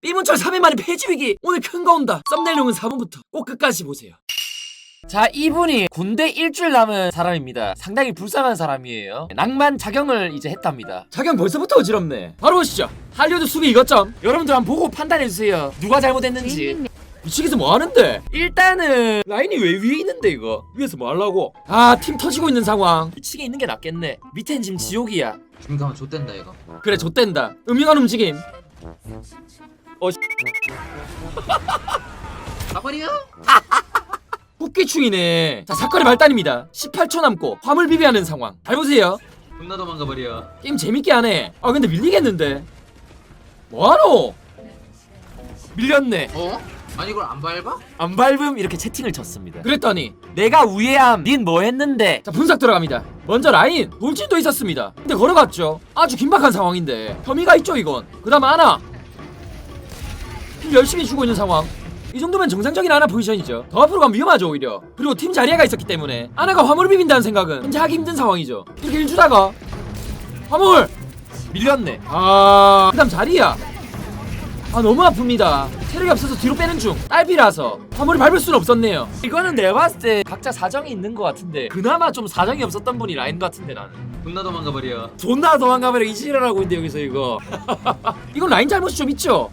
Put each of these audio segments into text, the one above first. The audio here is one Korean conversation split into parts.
삐문철 3회 만에 폐지 위기. 오늘 큰 거 온다. 썸네일용은 4번부터 꼭 끝까지 보세요. 자 이분이 군대 일주일 남은 사람입니다. 상당히 불쌍한 사람이에요. 낭만 작용을 이제 했답니다. 작용 벌써부터 어지럽네. 바로 보시죠. 할리우드 수비 이것점. 여러분들 한번 보고 판단해주세요. 누가 잘못했는지. 미치겠어 뭐 하는데? 일단은 라인이 왜 위에 있는데 이거? 위에서 뭐 하려고? 아 팀 터지고 있는 상황. 미치게 있는 게 낫겠네. 밑엔 지금 지옥이야. 지금 가면 좆된다 이거. 그래 좆된다. 음흉한 움직임 어 씨, 가버려 국기충이네. 자 사건의 발단입니다. 18초 남고 화물 비비하는 상황. 잘 보세요. 존나 도망가버려. 게임 재밌게 하네. 아 근데 밀리겠는데? 뭐하노? 밀렸네. 어? 아니 이걸 안 밟아? 안 밟음 이렇게 채팅을 쳤습니다. 그랬더니 내가 우회함 닌 뭐 했는데? 자 분석 들어갑니다. 먼저 라인 돌진도 있었습니다. 근데 걸어갔죠. 아주 긴박한 상황인데 혐의가 있죠 이건. 그 다음 아나 힘 열심히 주고 있는 상황. 이 정도면 정상적인 아나 포지션이죠. 더 앞으로 가면 위험하죠 오히려. 그리고 팀 자리아가 있었기 때문에 아나가 화물을 비빈다는 생각은 현재 하기 힘든 상황이죠. 이렇게 일주다가 화물! 밀렸네. 아그 다음 자리야 아 너무 아픕니다. 체력이 없어서 뒤로 빼는 중. 딸피라서 화물을 밟을 수는 없었네요. 이거는 내가 봤을 때 각자 사정이 있는 것 같은데 그나마 좀 사정이 없었던 분이 라인 같은데 나는. 존나 도망가버려. 존나 도망가버려. 이지랄하고 있는데 여기서 이거. 이건 라인 잘못이 좀 있죠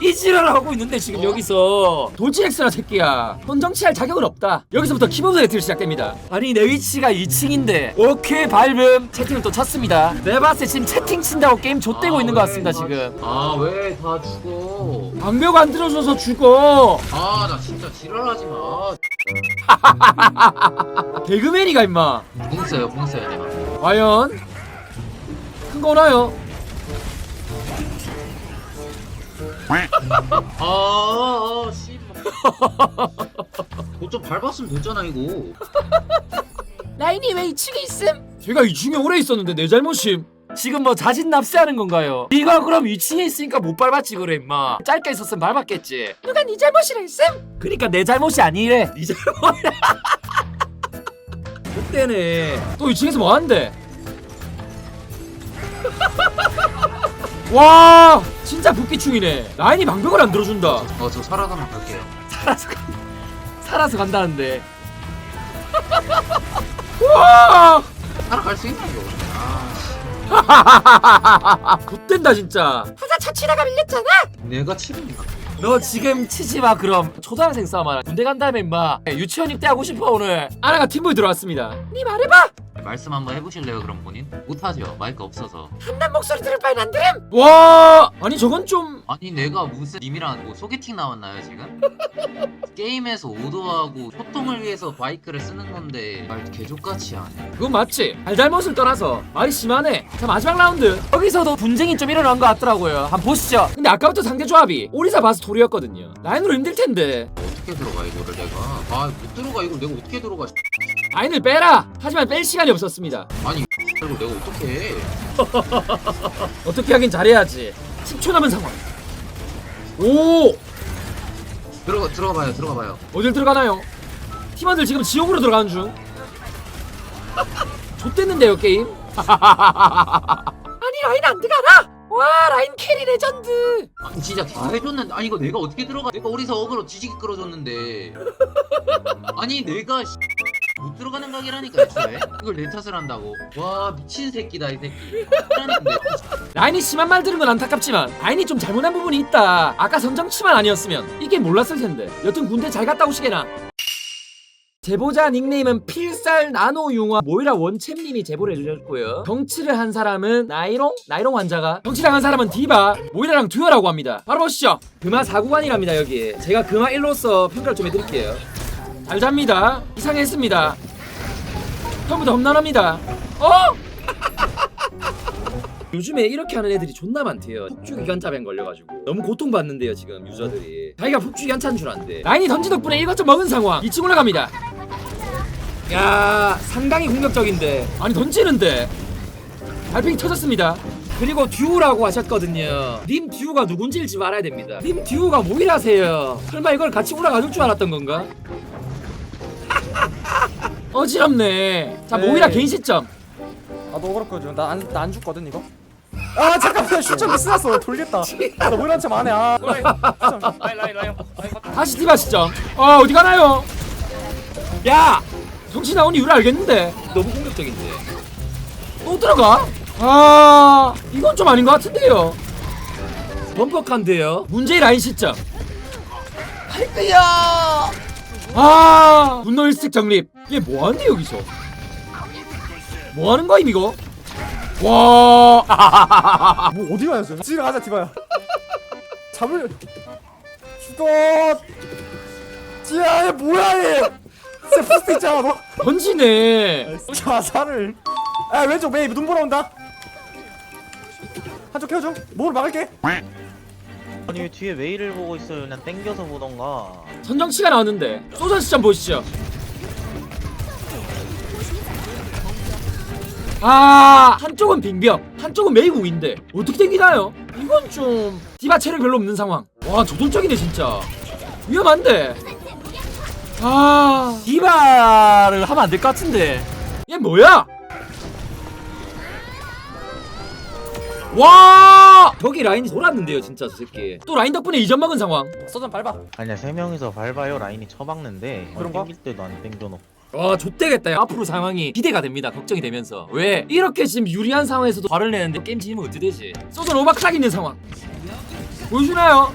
이지랄 하고 있는데 지금 어? 여기서. 돌진 엑스라 새끼야. 선정치할 자격은 없다. 여기서부터 키보드 배틀 시작됩니다. 아니 내 위치가 2층인데. 오케이 밟음. 채팅을 또 쳤습니다. 내가 봤을 때 지금 채팅 친다고 게임 좆되고 있는 것 같습니다 지금. 아 왜 다 죽어? 방벽 안 들어줘서 죽어. 아 나 진짜 지랄하지 마. 개그맨이가 임마. 붕 써요 내가. 과연? 큰거 오나요? 아 아 씨발 뭐좀 밟았으면 됐잖아 이거 라인이 왜 2층에 있음? 제가 2층에 오래 있었는데 내 잘못임 지금 뭐 자진 납세하는 건가요? 네가 그럼 2층에 있으니까 못 밟았지 그래 임마 짧게 있었으면 밟았겠지 누가 네 잘못이라 했음? 그니까 내 잘못이 아니래 네 잘못이야 그때네 또 2층에서 뭐 하는데? 와 진짜 복귀충이네. 라인이 방벽을 안 들어준다. 어 저 살아가면 갈게요. 살아서 간 살아서 간다는데. 우와! 살아갈 수 있나 이거? 아 좆된다 진짜. 하자 차치다가 밀렸잖아? 내가 치는가 너 지금 치지 마 그럼. 초등학생 싸움하라. 군대 간 다음에 임마. 유치원 입대하고 싶어 오늘. 아나가 팀보에 들어왔습니다. 니 말해봐 말씀 한번 해보실래요 그럼 본인? 못하죠. 마이크 없어서. 한남 목소리 들을 바엔 안 들음. 와! 아니 저건 좀 아니 내가 무슨 님이랑 뭐 소개팅 나왔나요 지금? 게임에서 오도하고 소통을 위해서 바이크를 쓰는 건데 말 개족같이 하네. 그건 맞지. 잘잘못을 떠나서 말이 심하네. 자 마지막 라운드. 여기서도 분쟁이 좀 일어난 것 같더라고요. 한번 보시죠. 근데 아까부터 상대 조합이 오리사 바스 토리였거든요. 라인으로 힘들 텐데. 어떻게 들어가 이거를 내가? 아 못 들어가. 이걸 내가 어떻게 들어가 라인을 빼라. 하지만 뺄 시간이 없었습니다. 아니 이걸 내가 어떻게 해? 어떻게 하긴 잘해야지. 10초 남은 상황. 오! 들어가 들어가 봐요 들어가 봐요. 어딜 들어가나요? 팀원들 지금 지옥으로 들어가는 중. 좆됐는데요 게임? 아니 라인 안 들어가나? 와 라인 캐리 레전드. 아니 진짜 다 해줬는데 아니 이거 내가 어떻게 들어가? 내가 어디서 어그로 뒤지게 끌어줬는데. 아니 내가 씨, 못 들어가는 각이라니까 애초에. 이걸 내 탓을 한다고. 와 미친 새끼다 이 새끼. 라인이 심한 말 들은 건 안타깝지만 라인이 좀 잘못한 부분이 있다. 아까 선정치만 아니었으면 이게 몰랐을 텐데. 여튼 군대 잘 갔다 오시게나. 제보자 닉네임은 필살 나노 융화 모이라 원챔님이 제보를 해주셨고요. 정치를 한 사람은 나이롱? 나이롱 환자가? 정치를 한 사람은 디바? 모이라랑 듀오라고 합니다. 바로 보시죠. 금화 4구간이랍니다 여기. 제가 금화 1로서 평가를 좀 해드릴게요. 잘 잡니다. 이상했습니다 처음부터 험난합니다. 어? 요즘에 이렇게 하는 애들이 존나 많대요. 폭주 기관차병 걸려가지고. 너무 고통받는데요 지금 유저들이. 자기가 폭주 기관차인 줄 안대. 라인이 던지 덕분에 1거점 먹은 상황. 2층 올라갑니다. 야 상당히 공격적인데. 아니 던지는데. 달팽이 터졌습니다. 그리고 듀오라고 하셨거든요. 님 듀오가 누군지 읽지 말아야 됩니다. 님 듀오가 뭐이라세요? 설마 이걸 같이 올라가줄 줄 알았던 건가? 어지럽네. 자 네. 모이라 개인 시점. 나도 그렇거든. 나안 나 안 죽거든 이거. 아 잠깐만. 슈점 미스났어. 돌겠다. 아, 나 모이란 척 안해. 아. 라인 라인 라인 다시 디바 시점. 어 어디 가나요? 야! 정신 나온 이유를 알겠는데. 너무 공격적인데. 또 들어가? 아 이건 좀 아닌 것 같은데요. 범퍼칸데요? 문제의 라인 시점. 할거야 아 분노 일색 정립 얘 뭐하는데 여기서? 뭐하는 거임 이거? 와. 뭐 어디 가야 돼? 집에 가자 디바야 잡을 죽어. 지야 얘 뭐야 얘? 진짜 포스트 있잖아 너. 던지네. 자살을. 아 왼쪽 메이 눈보라 온다. 한쪽 켜줘. 몸을 막을게. 아니 왜 뒤에 메일을 보고 있어요? 그냥 땡겨서 보던가. 선정치가 나왔는데. 소전 시점 보시죠 아 한쪽은 빙벽 한쪽은 메이궁인데 어떻게 땡기나요? 이건 좀 디바 체력 별로 없는 상황. 와 조동적이네 진짜. 위험한데. 아 디바를 하면 안 될 것 같은데. 얘 뭐야? 와! 저기 라인이 돌았는데요 진짜 저 새끼. 또 라인 덕분에 2점 먹은 상황. 서전 밟아. 아니야 세 명이서 밟아요. 라인이 처박는데 그런가? 땡길 때도 안 땡겨놓고. 와 좆되겠다. 앞으로 상황이 기대가 됩니다. 걱정이 되면서. 왜? 이렇게 지금 유리한 상황에서도 화를 내는데 게임 지면 어떻게 되지? 소전 오박락 있는 상황. 보여주나요?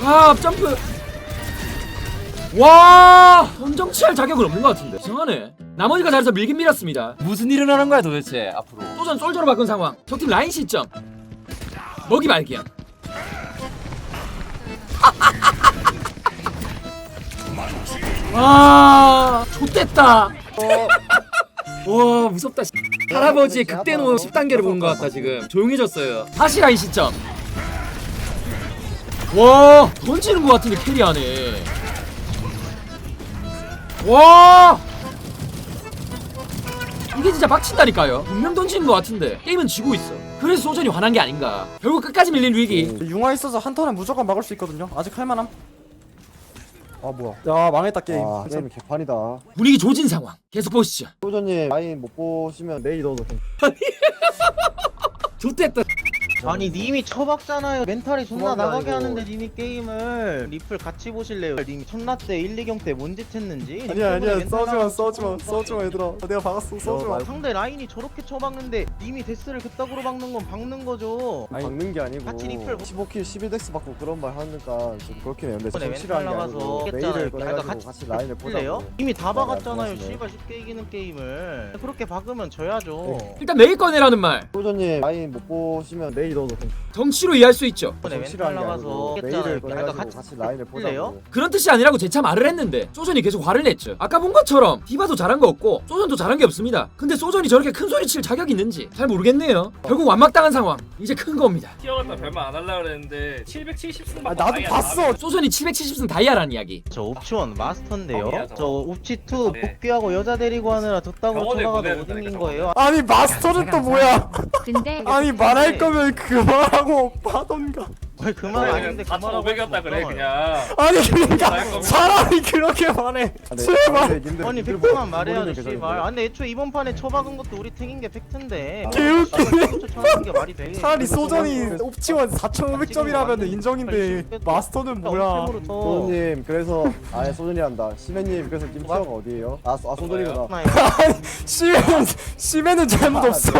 아 점프. 와 엄정치할 자격은 없는 것 같은데. 이상하네. 나머지가 잘해서 밀긴 밀었습니다. 무슨 일을 하는 거야 도대체 앞으로? 소전 솔저로 바꾼 상황. 적팀 라인 시점. 먹이 발견 아 좆됐다. 와 무섭다 씨. 할아버지의 극대노 10단계를 보는 것 같다 지금. 조용해졌어요. 다시 라인 시점. 와 던지는 것 같은데 캐리하네 와! 이게 진짜 빡친다니까요. 분명 던지는 것 같은데. 게임은 지고 있어. 그래서 소전이 화난 게 아닌가. 결국 끝까지 밀린 위기. 융화 있어서 한 턴에 무조건 막을 수 있거든요. 아직 할만함 아 뭐야. 야 망했다 게임. 아, 게임 개판이다. 분위기 조진 상황. 계속 보시죠. 소전님 라인 못 보시면 메이 넣어도 괜찮. 좆됐다 아니 님이 처박잖아요. 멘탈이 존나 나가게. 하는데 님이 게임을 리플 같이 보실래요? 님이 첫나 때 1, 2경 때 뭔 짓 했는지. 아니야 아니야 멘탈 써지마 나가고 써지마 써지마 얘들아 아, 내가 박았어 써지마 상대 라인이 저렇게 처박는데 님이 데스를 그따구로 박는 건 박는 거죠. 아니, 박는 게 아니고 같이 리플 15킬 11덱스 받고 그런 말 하니까 좀 그렇긴 해요. 근데 이번에 정치를 한게 멘탈 아니고 나가서 메이를 했잖아요. 꺼내가지고 같이 같이 라인을? 보자고. 이미 다안 박았잖아요. 씨발 쉽게 이기는 게임을. 그렇게 박으면 져야죠. 일단 메일 꺼내라는 말 소전님 라인 못 보시면 메이 괜찮. 정치로 이해할 수 있죠 이번에 나가서 했잖아요. 메이를 그러니까 꺼내가지고 같이 라인을? 보자고. 그런 뜻이 아니라고 재차 말을 했는데 소전이 계속 화를 냈죠 아까 본 것처럼 디바도 잘한 거 없고 소전도 잘한 게 없습니다 근데 소전이 저렇게 큰 소리 칠 자격이 있는지 잘 모르겠네요 결국 완막당한 상황 이제 큰 겁니다 뛰어갔다 별말 안 하려고 그랬는데 770승 아 나도 봤어 소전이 770승 다이아라는 이야기 저 옵치원 마스터인데요. 덕. 저 옵치2 네. 복귀하고 여자 데리고 하느라 병원에 쳐나가도 못 이긴. 거예요. 아니 마스터는 또 뭐야 근데 아니 말할 거면 그만하고 하던가 왜그말 아닌데 그 말하고 4,500이었다 그래 그냥 아니 할 그러니까. 차라리 그렇게 말해 아, 네. 제발 근데 님들 아니 팩트만 모르는 말해야지 게 씨발. 아 근데 애초에 이번 판에 처박은 것도 우리 팀인 게 팩트인데. 개웃기네. 쳐박은 게 말이 돼. 차라리 소전이 옵치원 4,500점이라면 인정인데 마스터는 뭐야 소전님 그래서 아예 소전이란다. 시메님 그래서 님 티어가 어디예요? 아, 소- 아 소전이구나. 심해는 심해는 잘못 없어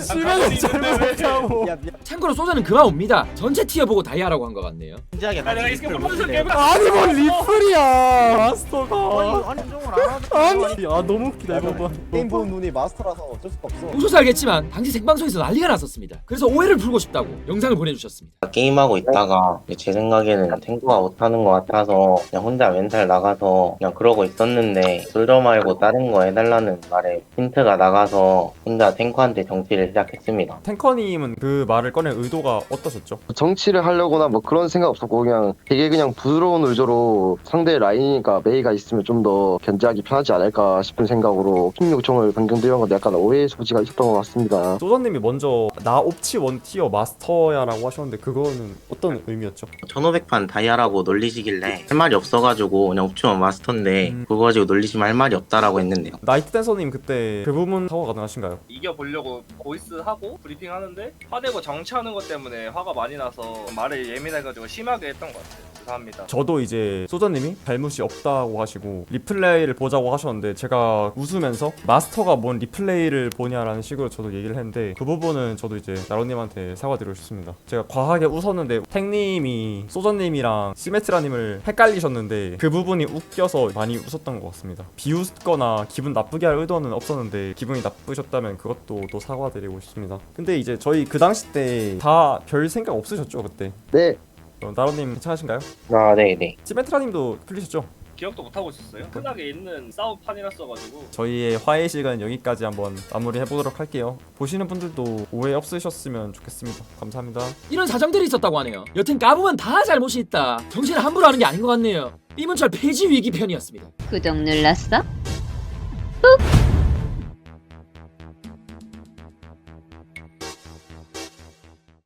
심해는 잘못 없다고. 참고로 소전은 그만 옵니다 전체 티어 보고 다이아라고 한 것 같네요 진지하게 아, 내가 리플? 깨봐. 아니 뭐 리플이야 마스터가 아니 인정을 안 하죠. 아니 야 너무 웃기다 이거 봐 게임 보는 눈이 마스터라서 어쩔 수가 없어. 보셔서 알겠지만 당시 생방송에서 난리가 났었습니다 그래서 오해를 풀고 싶다고 영상을 보내주셨습니다 게임하고 있다가 제 생각에는 탱크가 못하는 것 같아서 그냥 혼자 멘탈 나가서 그냥 그러고 있었는데 솔저 말고 다른 거 해달라는 말에 힌트가 나가서 혼자 탱커한테 정치를 시작했습니다. 탱커님은 그 말을 꺼낸 의도가 어떠셨죠? 정치를 하려거나 뭐 그런 생각 없었고 그냥 되게 그냥 부드러운 의조로 상대 라인이니까 메이가 있으면 좀 더 견제하기 편하지 않을까 싶은 생각으로 킹 요청을 변경드린 건데 약간 오해의 소지가 있었던 것 같습니다. 소전님이 먼저 나 옵치 원티어 마스터야라고 하셨는데 그거는 어떤 의미였죠? 1500판 다이아라고 놀리시길래 할 말이 없어가지고 그냥 옵치원 마스터인데 음. 그거 가지고 놀리시면 할 말이 없다라고 했는데요. 나이트 댄서님 그때 그 부분 사고가 가능하신가요? 이겨보려고 보이스 하고 브리핑 하는데 화내고 정치하는 것 때문에 화가 많이 나서 말을 예민해가지고 심하게 했던 것 같아요. 죄송합니다. 저도 이제 소저님이 잘못이 없다고 하시고 리플레이를 보자고 하셨는데 제가 웃으면서 마스터가 뭔 리플레이를 보냐라는 식으로 저도 얘기를 했는데 그 부분은 저도 이제 나로님한테 사과드리고 싶습니다. 제가 과하게 웃었는데 탱님이 소저님이랑 시메트라님을 헷갈리셨는데 그 부분이 웃겨서 많이 웃었던 것 같습니다. 비웃거나 기분 나쁘게 할 의도는 없었는데 기분이 나쁘셨다면 그것도 또 사과드리고 싶습니다. 근데 이제 저희 그 당시 때 다 별 생각 없으셨죠 그때? 네, 어, 나로님 괜찮으신가요? 아 네 네. 시메트라님도 풀리셨죠? 기억도 못하고 있었어요. 흔하게 있는 싸움판이라서가지고 저희의 화해 시간 여기까지 한번 마무리 해보도록 할게요. 보시는 분들도 오해 없으셨으면 좋겠습니다. 감사합니다. 이런 사정들이 있었다고 하네요. 여튼 까부면 다 잘못이 있다. 정신을 함부로 하는 게 아닌 것 같네요. 이문철 폐지 위기 편이었습니다. 구독 눌렀어?